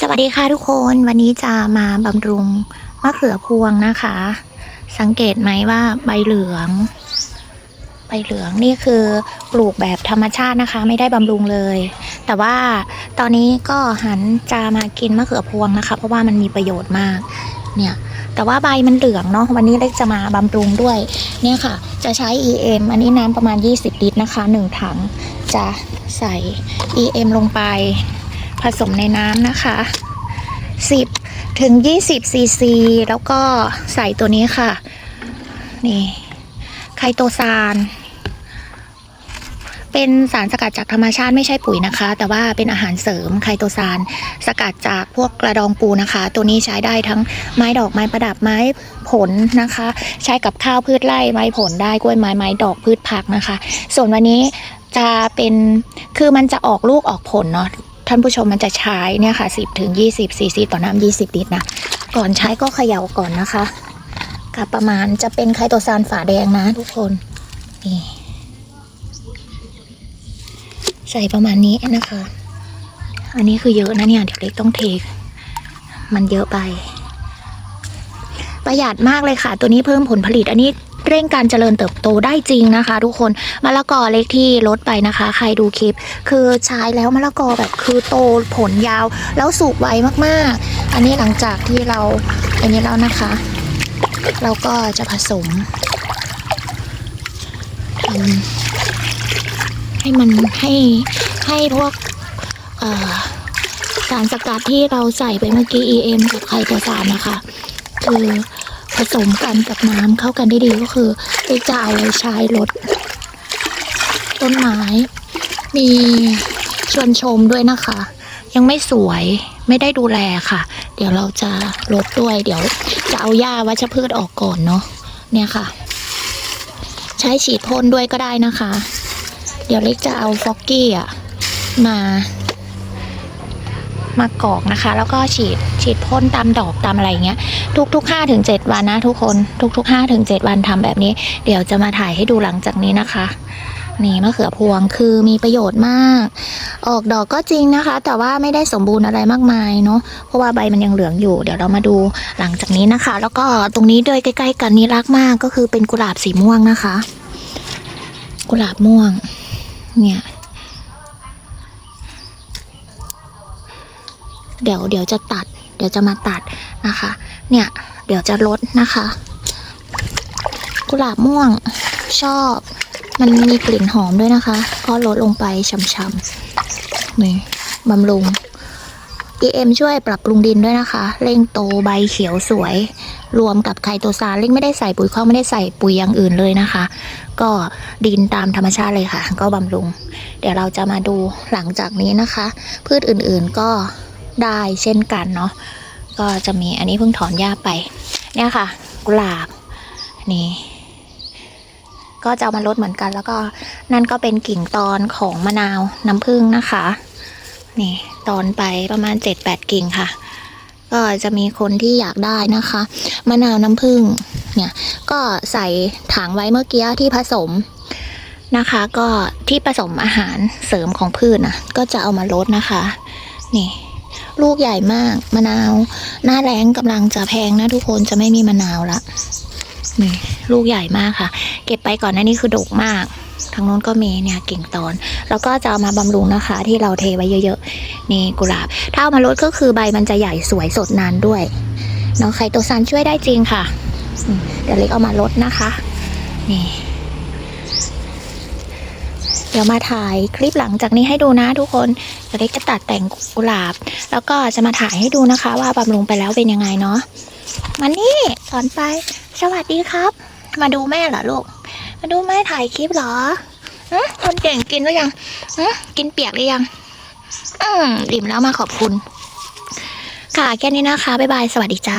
สวัสดีค่ะทุกคนวันนี้จะมาบำรุงมะเขือพวงนะคะ สังเกตไหมว่าใบเหลือง ใบเหลืองนี่คือปลูกแบบธรรมชาตินะคะ ไม่ได้บำรุงเลย แต่ว่าตอนนี้ก็หันจะมากินมะเขือพวงนะคะ เพราะว่ามันมีประโยชน์มากเนี่ยแต่ว่าใบมันเหลืองเนาะวันนี้เล็กจะมาบำรุงด้วยเนี่ยค่ะ จะใช้ EM อันนี้น้ำประมาณ 20 ลิตรนะคะหนึ่งถังจะใส่ EM ลงไป ผสมในน้ำนะคะ 10 ถึง 20ซีซี แล้วก็ใส่ตัวนี้ค่ะ นี่ ไคโตซานเป็นสารสกัดจากธรรมชาติไม่ใช่ปุ๋ยนะคะ แต่ว่าเป็นอาหารเสริมไคโตซานสกัดจากพวกกระดองปูนะคะ ตัวนี้ใช้ได้ทั้งไม้ดอกไม้ประดับไม้ผลนะคะ ใช้กับข้าวพืชไร่ไม้ผลได้กล้วยไม้ไม้ดอกพืชผักนะคะ ส่วนวันนี้จะเป็นคือมันจะออกลูกออกผลเนาะ ท่านผู้ชมมันจะใช้เนี่ยค่ะ 10ถึง20ซีซีต่อน้ำ20ลิตรนะ ก่อนใช้ก็เขย่าก่อนนะคะกับประมาณจะเป็นไคโตซานฝาแดงนะทุกคนนี่ใส่ประมาณนี้นะคะ อันนี้คือเยอะนะเนี่ย เดี๋ยวเล็กต้องเทมันเยอะไป ประหยัดมากเลยค่ะ ตัวนี้เพิ่มผลผลิตอันนี้ เร่งการเจริญเติบโตได้จริงนะคะ ทุกคนมะละกอเล็กที่ลดไปนะคะ ใครดูคลิป คือใช้แล้วมะละกอแบบคือโตผลยาว แล้วสุกไวมากๆ อันนี้หลังจากที่เราอันนี้แล้วนะคะ เราก็จะผสมทำให้มันให้ให้พวกสารสกัดที่เราใส่ไปเมื่อกี้ EM กับไคโตซานนะคะ คือ ผสมกันกับน้ำเข้ากันได้ดีก็คือเอกจะเอาไว้ใช้ลดต้นไม้ มีชวนชมด้วยนะคะ ยังไม่สวยไม่ได้ดูแลค่ะ เดี๋ยวเราจะลดด้วย เดี๋ยวจะเอาหญ้าวัชพืชออกก่อนเนาะเนี่ยค่ะ ใช้ฉีดพ่นด้วยก็ได้นะคะ เดี๋ยวเล็กจะเอาฟอกกี้อะมา มากรอกนะคะ แล้วก็ฉีดฉีดพ่นตามดอกตามอะไรอย่างเงี้ยทุกๆห้าถึงเจ็ดวันนะทุกคนทุกๆห้าถึงเจ็ดวันทำแบบนี้ เดี๋ยวจะมาถ่ายให้ดูหลังจากนี้นะคะนี่มะเขือพวงคือมีประโยชน์มาก ออกดอกก็จริงนะคะ แต่ว่าไม่ได้สมบูรณ์อะไรมากมายเนาะเพราะว่าใบมันยังเหลืองอยู่ เดี๋ยวเรามาดูหลังจากนี้นะคะ แล้วก็ตรงนี้ด้วยใกล้ ๆ กันนี้รักมากก็คือเป็นกุหลาบสีม่วงนะคะ กุหลาบม่วง เนี่ย เดี๋ยวเดี๋ยวจะตัด เดี๋ยวจะมาตัดนะคะ เนี่ยเดี๋ยวจะลดนะคะ กุหลาบม่วงชอบ มันมีกลิ่นหอมด้วยนะคะ ก็ลดลงไปช่ำๆนี่บำรุง EM ช่วยปรับปรุงดินด้วยนะคะ เร่งโตใบเขียวสวย รวมกับไคโตซานเร่งไม่ได้ใส่ปุ๋ยข้าวไม่ได้ใส่ปุ๋ยอย่างอื่นเลยนะคะ ก็ดินตามธรรมชาติเลยค่ะ ก็บำรุง เดี๋ยวเราจะมาดูหลังจากนี้นะคะ พืชอื่นๆก็ ได้เช่นกันเนาะก็จะมีอันนี้เพิ่งถอนหญ้าไป เนี่ยค่ะ กุหลาบนี่ ก็จะเอามาลดเหมือนกัน แล้วก็นั่นก็เป็นกิ่งตอนของมะนาวน้ำผึ้งนะคะ นี่ตอนไปประมาณ 7-8 กิ่งค่ะ ก็จะมีคนที่อยากได้นะคะ มะนาวน้ำผึ้งเนี่ยก็ใส่ถังไว้เมื่อกี้ที่ผสมนะคะก็ที่ผสมอาหารเสริมของพืชนะก็จะเอามาลดนะคะ นี่ ลูกใหญ่มาก มะนาว หน้าแรงกำลังจะแพงนะทุกคนจะไม่มีมะนาวละนี่ลูกใหญ่มากค่ะ เก็บไปก่อนน้านี้คือดกมากทางโน้นก็มีเนี่ยกิ่งตอน แล้วก็จะเอามาบำรุงนะคะ ที่เราเทไว้เยอะๆนี่กุหลาบ ถ้าเอามาลดก็คือใบมันจะใหญ่สวยสดนานด้วยเนาะไคโตซานช่วยได้จริงค่ะ เดี๋ยวเล็กเอามาลดนะคะ นี่ เดี๋ยวมาถ่ายคลิปหลังจากนี้ให้ดูนะทุกคนเดี๋ยวเล็กจะตัดแต่งกุหลาบ แล้วก็จะมาถ่ายให้ดูนะคะ ว่าบำรุงไปแล้วเป็นยังไงเนาะมานี่สอนไป สวัสดีครับ มาดูแม่เหรอลูก มาดูแม่ถ่ายคลิปเหรอคนเก่งกินหรือยังกินเปียกหรือยัง อืม ดิ่มแล้วมาขอบคุณ ค่ะแค่นี้นะคะ บ๊ายบาย สวัสดีจ้า